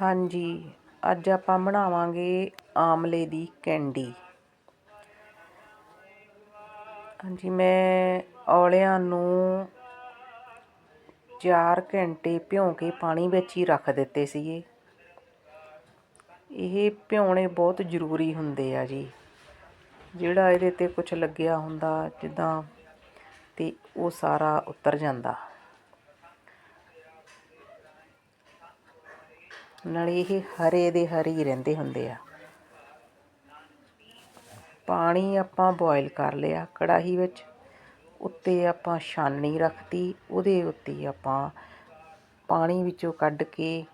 ਹਾਂਜੀ, ਅੱਜ ਆਪਾਂ ਬਣਾਵਾਂਗੇ ਆਮਲੇ ਦੀ ਕੈਂਡੀ। ਹਾਂਜੀ, ਮੈਂ ਔਲਿਆਂ ਨੂੰ 4 ਘੰਟੇ ਭਿਉਂ ਕੇ ਪਾਣੀ ਵਿੱਚ ਹੀ ਰੱਖ ਦਿੱਤੇ ਸੀਗੇ। ਇਹ ਭਿਉਣੇ ਬਹੁਤ ਜ਼ਰੂਰੀ ਹੁੰਦੇ ਆ ਜੀ। ਜਿਹੜਾ ਇਹਦੇ ਤੇ ਕੁਝ ਲੱਗਿਆ ਹੁੰਦਾ, ਜਿੱਦਾਂ ਤੇ ਉਹ ਸਾਰਾ ਉਤਰ ਜਾਂਦਾ। ਨਾਲੇ ਇਹ ਹਰੇ ਦੇ ਹਰੇ ਹੀ ਰਹਿੰਦੇ ਹੁੰਦੇ ਆ। ਪਾਣੀ ਆਪਾਂ ਬੋਇਲ ਕਰ ਲਿਆ ਕੜਾਹੀ ਵਿੱਚ, ਉੱਤੇ ਆਪਾਂ ਛਾਨਣੀ ਰੱਖਤੀ, ਉਹਦੇ ਉੱਤੇ ਆਪਾਂ ਪਾਣੀ ਵਿੱਚੋਂ ਕੱਢ ਕੇ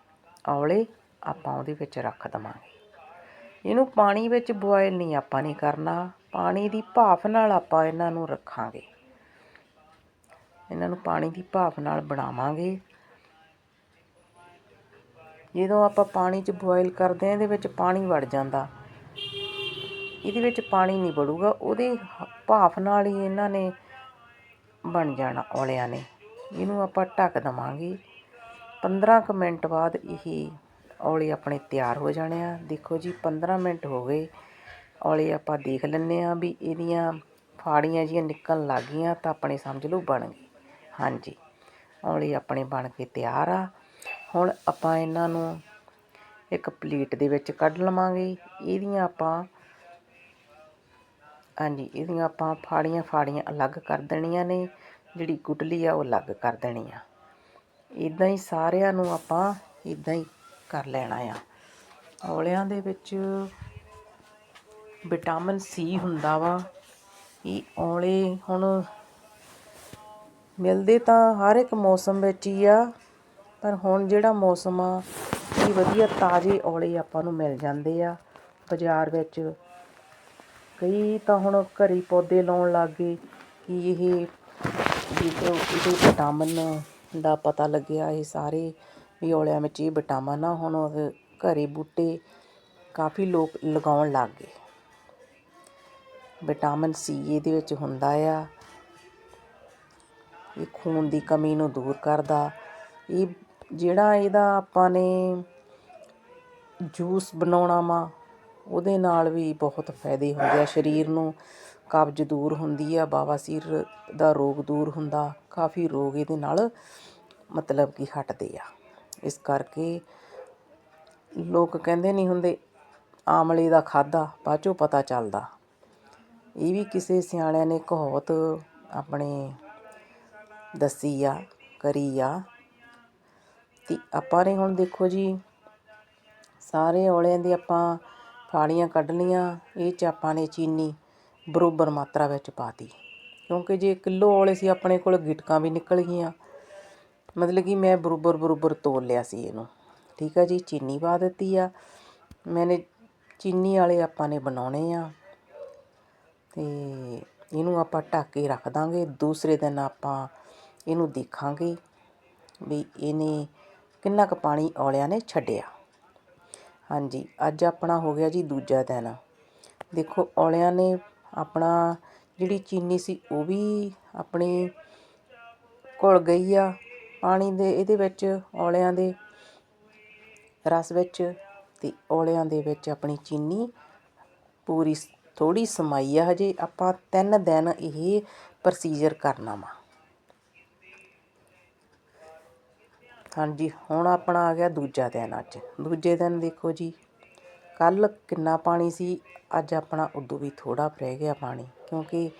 ਔਲੇ ਆਪਾਂ ਉਹਦੇ ਵਿੱਚ ਰੱਖ ਦਵਾਂਗੇ। ਇਹਨੂੰ ਪਾਣੀ ਵਿੱਚ ਬੋਇਲ ਨਹੀਂ ਆਪਾਂ ਨੇ ਕਰਨਾ, ਪਾਣੀ ਦੀ ਭਾਫ ਨਾਲ ਆਪਾਂ ਇਹਨਾਂ ਨੂੰ ਰੱਖਾਂਗੇ। ਇਹਨਾਂ ਨੂੰ ਪਾਣੀ ਦੀ ਭਾਫ ਨਾਲ ਬਣਾਵਾਂਗੇ। ਜਦੋਂ ਆਪਾਂ ਪਾਣੀ 'ਚ ਬੋਇਲ ਕਰਦੇ ਹਾਂ, ਇਹਦੇ ਵਿੱਚ ਪਾਣੀ ਵੜ ਜਾਂਦਾ। ਇਹਦੇ ਵਿੱਚ ਪਾਣੀ ਨਹੀਂ ਵੜੂਗਾ, ਉਹਦੇ ਹ- ਭਾਫ ਨਾਲ ਹੀ ਇਹਨਾਂ ਨੇ ਬਣ ਜਾਣਾ ਔਲਿਆਂ ਨੇ। ਇਹਨੂੰ ਆਪਾਂ ਢੱਕ ਦਵਾਂਗੇ। 15 ਕੁ ਮਿੰਟ ਬਾਅਦ ਇਹ ਔਲੇ ਆਪਣੇ ਤਿਆਰ ਹੋ ਜਾਣੇ ਆ। ਦੇਖੋ ਜੀ 15 ਮਿੰਟ ਹੋ ਗਏ। ਔਲੇ ਆਪਾਂ ਦੇਖ ਲੈਂਦੇ ਆ ਵੀ ਇਹਦੀਆਂ ਫਾੜੀਆਂ ਜੀਆਂ ਨਿਕਲਣ ਲੱਗ ਗਈਆਂ ਤਾਂ ਆਪਣੇ ਸਮਝ ਲਓ ਬਣ ਗਏ ਹਾਂਜੀ, ਔਲੇ ਆਪਣੇ ਬਣ ਕੇ ਤਿਆਰ ਆ। ਹੁਣ ਆਪਾਂ ਇਹਨਾਂ ਨੂੰ ਇੱਕ ਪਲੇਟ ਦੇ ਵਿੱਚ ਕੱਢ ਲਵਾਂਗੇ। ਇਹਦੀਆਂ ਆਪਾਂ, ਹਾਂਜੀ, ਇਹਦੀਆਂ ਆਪਾਂ ਫਾੜੀਆਂ ਫਾੜੀਆਂ ਅਲੱਗ ਕਰ ਦੇਣੀਆਂ ਨੇ, ਜਿਹੜੀ ਗੁਟਲੀ ਆ ਉਹ ਅਲੱਗ ਕਰ ਦੇਣੀ ਆ। ਇਦਾਂ ਹੀ ਸਾਰਿਆਂ ਨੂੰ ਆਪਾਂ ਇਦਾਂ ਹੀ ਕਰ ਲੈਣਾ ਆ। ਔਲਿਆਂ ਦੇ ਵਿੱਚ ਵਿਟਾਮਿਨ ਸੀ ਹੁੰਦਾ ਵਾ। ਇਹ ਔਲੇ ਹੁਣ ਮਿਲਦੇ ਤਾਂ ਹਰ ਇੱਕ ਮੌਸਮ ਵਿੱਚ ਹੀ ਆ। ਪਰ ਹੁਣ ਜਿਹੜਾ ਮੌਸਮ ਆ, ਇਹ ਵਧੀਆ ਤਾਜ਼ੇ ਔਲੇ ਆਪਾਂ ਨੂੰ ਮਿਲ ਜਾਂਦੇ ਆ। ਬਾਜ਼ਾਰ ਵਿੱਚ ਕਈ ਤਾਂ ਹੁਣ ਘਰੇ ਪੌਦੇ ਲਾਉਣ ਲੱਗ ਗਏ ਕਿ ਇਹ ਇਹਦੇ ਵਿਟਾਮਿਨ ਦਾ ਪਤਾ ਲੱਗਿਆ ਇਹ ਸਾਰੇ ਵੀ ਔਲਿਆਂ ਵਿੱਚ ਇਹ ਵਿਟਾਮਿਨ ਆ। ਹੁਣ ਘਰੇ ਬੂਟੇ ਕਾਫੀ ਲੋਕ ਲਗਾਉਣ ਲੱਗ ਗਏ। ਵਿਟਾਮਿਨ ਸੀ ਇਹਦੇ ਵਿੱਚ ਹੁੰਦਾ ਆ। ਇਹ ਖੂਨ ਦੀ ਕਮੀ ਨੂੰ ਦੂਰ ਕਰਦਾ। ਇਹ ਜਿਹੜਾ ਇਹਦਾ ਆਪਾਂ ਨੇ ਜੂਸ ਬਣਾਉਣਾ ਵਾ, ਉਹਦੇ ਨਾਲ ਵੀ ਬਹੁਤ ਫਾਇਦੇ ਹੁੰਦੇ ਆ। ਸਰੀਰ ਨੂੰ ਕਬਜ਼ ਦੂਰ ਹੁੰਦੀ ਆ ਬਵਾਸੀਰ ਦਾ ਰੋਗ ਦੂਰ ਹੁੰਦਾ, ਕਾਫੀ ਰੋਗ ਇਹਦੇ ਨਾਲ ਮਤਲਬ ਕਿ ਹਟਦੇ ਆ। ਇਸ ਕਰਕੇ ਲੋਕ ਕਹਿੰਦੇ ਨਹੀਂ ਹੁੰਦੇ, ਆਮਲੇ ਦਾ ਖਾਦਾ ਬਾਅਦ 'ਚੋਂ ਪਤਾ ਚੱਲਦਾ। ਇਹ ਵੀ ਕਿਸੇ ਸਿਆਣਿਆਂ ਨੇ ਕਹਾਵਤ ਆਪਣੇ ਦੱਸੀ ਆ, ਕਰੀ ਆ। ਤੇ ਆਪਾਂ ਨੇ ਹੁਣ ਦੇਖੋ ਜੀ, ਸਾਰੇ ਔਲਿਆਂ ਦੀ ਆਪਾਂ ਫਾੜੀਆਂ ਕੱਢ ਲਈਆਂ ਇਹ 'ਚ ਆਪਾਂ ਨੇ ਚੀਨੀ ਬਰੋਬਰ ਮਾਤਰਾ ਵਿੱਚ ਪਾਤੀ ਕਿਉਂਕਿ ਜੇ ਕਿਲੋ ਔਲੇ ਸੀ, ਆਪਣੇ ਕੋਲ ਗਿਟਕਾਂ ਵੀ ਨਿਕਲ ਗਈਆਂ। ਮਤਲਬ ਕਿ ਮੈਂ ਬਰੋਬਰ ਬਰੋਬਰ ਤੋਲ ਲਿਆ ਸੀ ਇਹਨੂੰ। ਠੀਕ ਆ ਜੀ, ਚੀਨੀ ਪਾ ਦਿੱਤੀ ਆ। ਮੈਨੇ ਚੀਨੀ ਵਾਲੇ ਆਪਾਂ ਨੇ ਬਣਾਉਣੇ ਆ। ਤੇ ਇਹਨੂੰ ਆਪਾਂ ਢੱਕ ਕੇ ਰੱਖ ਦਾਂਗੇ। ਦੂਸਰੇ ਦਿਨ ਆਪਾਂ ਇਹਨੂੰ ਦੇਖਾਂਗੇ ਵੀ ਇਹਨੇ ਕਿੰਨਾ ਕੁ ਪਾਣੀ ਔਲਿਆਂ ਨੇ ਛੱਡਿਆ। ਹਾਂਜੀ, ਅੱਜ ਆਪਣਾ ਹੋ ਗਿਆ ਜੀ ਦੂਜਾ ਦਿਨ। ਦੇਖੋ, ਔਲਿਆਂ ਨੇ ਆਪਣਾ ਜਿਹੜੀ ਚੀਨੀ ਸੀ, ਉਹ ਵੀ ਆਪਣੀ ਘੁਲ ਗਈ ਆ। ਪਾਣੀ ਦੇ, ਇਹਦੇ ਵਿੱਚ ਔਲਿਆਂ ਦੇ ਰਸ ਵਿੱਚ ਤੇ ਔਲਿਆਂ ਦੇ ਵਿੱਚ ਆਪਣੀ ਚੀਨੀ ਪੂਰੀ ਥੋੜੀ ਸਮਾਈ ਆ ਹਜੇ। ਆਪਾਂ ਤਿੰਨ ਦਿਨ ਇਹ ਪ੍ਰੋਸੀਜਰ ਕਰਨਾ ਵਾ। ਹਾਂਜੀ, ਹੁਣ ਆਪਣਾ ਆ ਗਿਆ ਦੂਜਾ ਦਿਨ ਅੱਜ। ਦੂਜੇ ਦਿਨ ਦੇਖੋ ਜੀ ਕੱਲ ਕਿੰਨਾ ਪਾਣੀ ਸੀ, ਅੱਜ ਆਪਣਾ ਉਦੋਂ ਵੀ ਥੋੜਾ ਰਹਿ ਗਿਆ ਪਾਣੀ, ਕਿਉਂਕਿ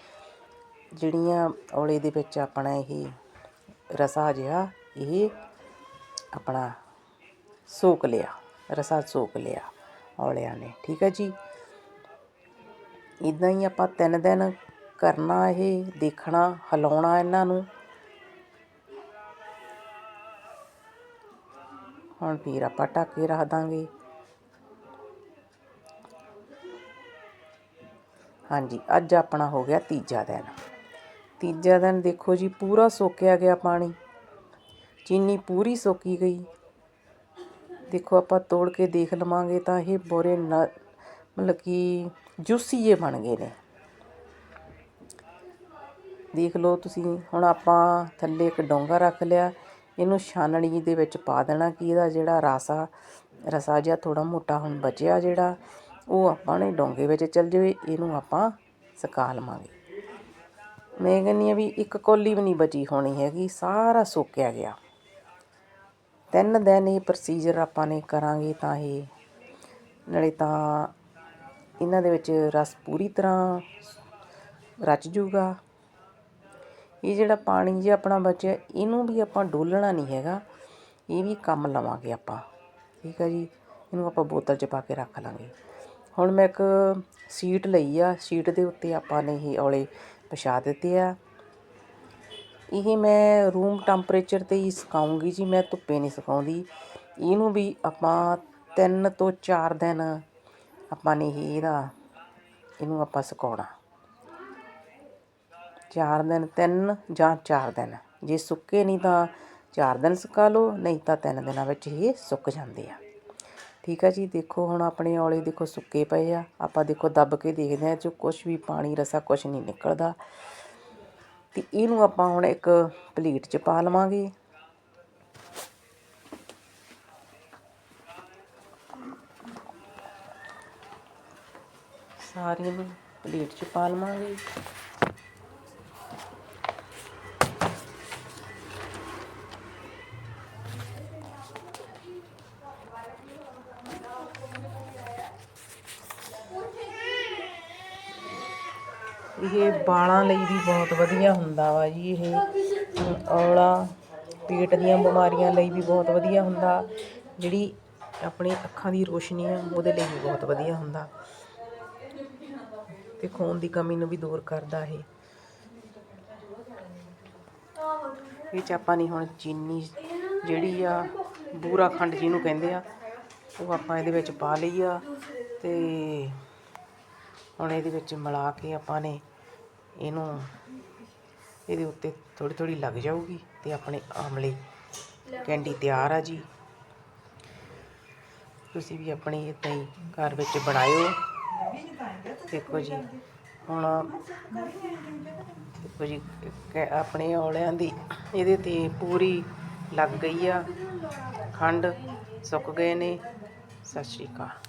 ਜਿਹੜੀਆਂ ਔਲੇ ਦੇ ਵਿੱਚ ਆਪਣਾ ਇਹ ਰਸਾ ਜਿਹਾ, ਇਹ ਆਪਣਾ ਸੋਕ ਲਿਆ, ਰਸਾ ਸੋਕ ਲਿਆ ਔਲਿਆਂ ਨੇ, ਠੀਕ ਹੈ ਜੀ? ਇਦਾਂ ਹੀ ਆਪਾਂ ਤਿੰਨ ਦਿਨ ਕਰਨਾ ਇਹ, ਦੇਖਣਾ, ਹਿਲਾਉਣਾ ਇਹਨਾਂ ਨੂੰ ਹੁਣ ਫਿਰ ਆਪਾਂ ਢੱਕ ਕੇ ਰੱਖ ਦਾਂਗੇ। ਹਾਂਜੀ, ਅੱਜ ਆਪਣਾ ਹੋ ਗਿਆ ਤੀਜਾ ਦਿਨ। ਤੀਜਾ ਦਿਨ ਦੇਖੋ ਜੀ, ਪੂਰਾ ਸੋਕਿਆ ਗਿਆ ਪਾਣੀ। ਚੀਨੀ ਪੂਰੀ ਸੋਕੀ ਗਈ। ਦੇਖੋ ਆਪਾਂ ਤੋੜ ਕੇ ਦੇਖ ਲਵਾਂਗੇ ਤਾਂ ਇਹ ਬੋਰੇ ਨ- ਮਤਲਬ ਕਿ ਜੂਸੀ ਜੇ ਬਣ ਗਏ ਨੇ। ਦੇਖ ਲਓ ਤੁਸੀਂ, ਹੁਣ ਆਪਾਂ ਥੱਲੇ ਇੱਕ ਡੋਂਗਾ ਰੱਖ ਲਿਆ। ਇਹਨੂੰ ਛਾਨਣੀ ਦੇ ਵਿੱਚ ਪਾ ਦੇਣਾ ਕਿ ਇਹਦਾ ਜਿਹੜਾ ਰਸ ਆ, ਰਸਾ ਜਿਹਾ ਥੋੜ੍ਹਾ ਮੋਟਾ ਹੁਣ ਬਚਿਆ ਜਿਹੜਾ, ਉਹ ਆਪਾਂ ਨੇ ਡੋਂਗੇ ਵਿੱਚ ਚੱਲ ਜਾਵੇ, ਇਹਨੂੰ ਆਪਾਂ ਸੁਕਾ ਲਵਾਂਗੇ। ਮੈਂ ਕਹਿੰਦੀ ਆ ਵੀ ਇੱਕ ਕੋਲੀ ਵੀ ਨਹੀਂ ਬਚੀ ਹੋਣੀ ਹੈਗੀ, ਸਾਰਾ ਸੋਕਿਆ ਗਿਆ। ਤਿੰਨ ਦਿਨ ਇਹ ਪ੍ਰੋਸੀਜਰ ਆਪਾਂ ਨੇ ਕਰਾਂਗੇ ਤਾਂ ਇਹ, ਨਾਲੇ ਤਾਂ ਇਹਨਾਂ ਦੇ ਵਿੱਚ ਰਸ ਪੂਰੀ ਤਰ੍ਹਾਂ ਰਚ ਜੂਗਾ। ਇਹ ਜਿਹੜਾ ਪਾਣੀ ਜਿਹਾ ਆਪਣਾ ਬਚਿਆ, ਇਹਨੂੰ ਵੀ ਆਪਾਂ ਡੋਲਣਾ ਨਹੀਂ ਹੈਗਾ। ਇਹ ਵੀ ਕੰਮ ਲਵਾਂਗੇ ਆਪਾਂ। ਠੀਕ ਹੈ ਜੀ? ਇਹਨੂੰ ਆਪਾਂ ਬੋਤਲ 'ਚ ਪਾ ਕੇ ਰੱਖ ਲਾਂਗੇ। ਹੁਣ ਮੈਂ ਇੱਕ ਸੀਟ ਲਈ ਆ। ਸੀਟ ਦੇ ਉੱਤੇ ਆਪਾਂ ਨੇ ਇਹ ਔਲੇ ਪਛਾ ਦਿੱਤੇ ਆ। ਇਹ ਮੈਂ ਰੂਮ ਟੈਂਪਰੇਚਰ ਤੇ ਹੀ ਸੁਕਾਉਂਗੀ ਜੀ। ਮੈਂ ਧੁੱਪੇ ਨਹੀਂ ਸੁਕਾਉਂਦੀ। ਇਹਨੂੰ ਵੀ ਆਪਾਂ 3 ਤੋਂ 4 ਦਿਨ ਆਪਾਂ ਨੇ ਇਹ ਇਹਦਾ, ਇਹਨੂੰ ਆਪਾਂ ਸੁਕਾਉਣਾ। ਚਾਰ ਦਿਨ, ਤਿੰਨ ਜਾਂ ਚਾਰ ਦਿਨ। ਜੇ ਸੁੱਕੇ ਨਹੀਂ ਤਾਂ ਚਾਰ ਦਿਨ ਸੁਕਾ ਲਓ, ਨਹੀਂ ਤਾਂ ਤਿੰਨ ਦਿਨਾਂ ਵਿੱਚ ਇਹ ਸੁੱਕ ਜਾਂਦੇ ਆ। ਠੀਕ ਆ ਜੀ, ਦੇਖੋ ਹੁਣ ਆਪਣੇ ਔਲੇ ਦੇਖੋ ਸੁੱਕੇ ਪਏ ਆ। ਆਪਾਂ ਦੇਖੋ ਦੱਬ ਕੇ ਦੇਖਦੇ ਆ ਜੋ ਕੁਝ ਵੀ ਪਾਣੀ ਰਸਾ ਕੁਝ ਨਹੀਂ ਨਿਕਲਦਾ। ਤੇ ਇਹਨੂੰ ਆਪਾਂ ਹੁਣ ਇੱਕ ਪਲੇਟ 'ਚ ਪਾ ਲਵਾਂਗੇ। ਸਾਰੀਆਂ ਨੂੰ ਪਲੇਟ 'ਚ ਪਾ ਲਵਾਂਗੇ। ਇਹ ਵਾਲਾਂ ਲਈ ਵੀ ਬਹੁਤ ਵਧੀਆ ਹੁੰਦਾ ਵਾ ਜੀ ਇਹ। ਔਲਾ, ਪੇਟ ਦੀਆਂ ਬਿਮਾਰੀਆਂ ਲਈ ਵੀ ਬਹੁਤ ਵਧੀਆ ਹੁੰਦਾ। ਜਿਹੜੀ ਆਪਣੀ ਅੱਖਾਂ ਦੀ ਰੋਸ਼ਨੀ ਆ, ਉਹਦੇ ਲਈ ਵੀ ਬਹੁਤ ਵਧੀਆ ਹੁੰਦਾ। ਤੇ ਖੂਨ ਦੀ ਕਮੀ ਨੂੰ ਵੀ ਦੂਰ ਕਰਦਾ ਇਹ। ਇਹ ਚ ਆਪਾਂ ਨੇ ਹੁਣ ਚੀਨੀ ਜਿਹੜੀ ਆ, ਬੂਰਾ ਖੰਡ ਜਿਹਨੂੰ ਕਹਿੰਦੇ ਆ, ਉਹ ਆਪਾਂ ਇਹਦੇ ਵਿੱਚ ਪਾ ਲਈ ਆ ਤੇ ਹੁਣ ਇਹਦੇ ਵਿੱਚ ਮਿਲਾ ਕੇ ਆਪਾਂ ਨੇ ਇਹਨੂੰ ਇਹਦੇ ਉੱਤੇ ਥੋੜੀ ਥੋੜੀ ਲੱਗ ਜਾਊਗੀ ਤੇ ਆਪਣੇ ਆਮਲੇ ਕੈਂਡੀ ਤਿਆਰ ਆ ਜੀ। ਤੁਸੀਂ ਵੀ ਆਪਣੇ ਇੱਦਾਂ ਹੀ ਘਰ ਵਿੱਚ ਬਣਾਇਓ। ਦੇਖੋ ਜੀ, ਹੁਣ ਦੇਖੋ ਜੀ, ਕ- ਆਪਣੇ ਔਲਿਆਂ ਦੀ ਇਹਦੇ ਤੇ ਪੂਰੀ ਲੱਗ ਗਈ ਆ। ਖੰਡ ਸੁੱਕ ਗਏ ਨੇ। ਸਤਿ ਸ਼੍ਰੀ ਅਕਾਲ।